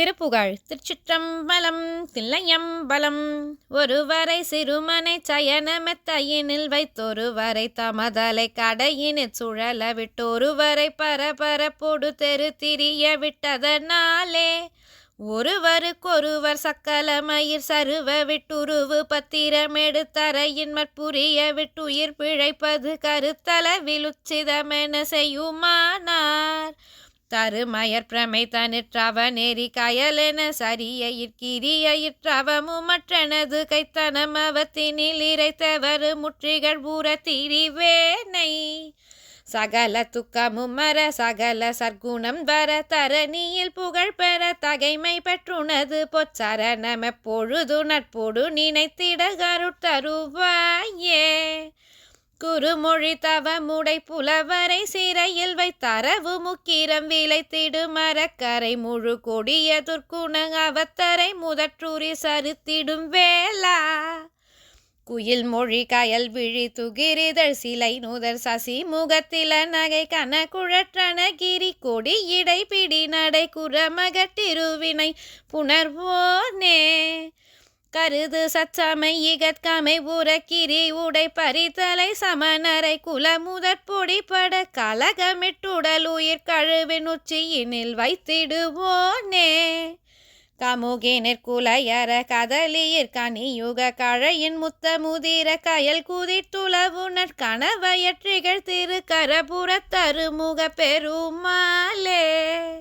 திருப்புகழ் திருச்சிற்றம்பலம் தில்லையம்பலம். ஒருவரை சிறுமனை சயனமெத்தையினில் வைத்தொருவரை தமதலை கடையினிற் சுழல விட்டொருவரை பரபரப்பொடு தெரு திரிய விட்டதனாலே ஒருவருக்கொருவர் சக்கலமயிர் சருவ விட்டுருவு பத்திரமெடுத்தரையின் மற்புரிய விட்டுயிர் பிழைப்பது கருத்தளவிலுச்சிதமென செய்யுமானார். தருமயர் பிரமை தனிற்றவ நெறி கயலென சரியயிற்கிரியயிற்றவமுமற்றனது கைத்தனம் அவத்தினில் இறைத்தவரு முற்றிகள் பூர திரிவேனை சகல துக்கமும் மர சகல சர்க்குணம் வர தரணியில் புகழ் பெற தகைமை பெற்றுனது பொச்சரணம் நட்போடு நினைத்திட கருத்தருவாயே குறுமொழி தவமுடை புலவரை சிறையில் வைத்தரவு முக்கிரம் விளைத்திடு மரக்கரை முழு கொடிய துர்க்குண அவத்தரை முதற்றூரி சருத்திடும் வேளா. குயில் மொழி கயல் விழி துகிரிதழ் சிலை நுதர் சசி முகத்தில நகை கன குழற்றன கிரி கொடி இடை பிடி நடை குரமகட்டிருவினை புணர்வோனே. கருது சச்சமை இகற்கமை உரக்கிரி உடை பறித்தலை சமணரை குலமுதற் பொடிப்பட கலகமிட்டுடல் உயிர் கழுவின் உச்சியினில் வைத்திடுவோனே. கமுகினிற் குலையற கதலியிற் கனியுக கழையின் முத்த முதிர கயல் குதித்துளவுணர் கணவயற்றிகள் திரு கரபுறத்தருமுக பெருமாளே.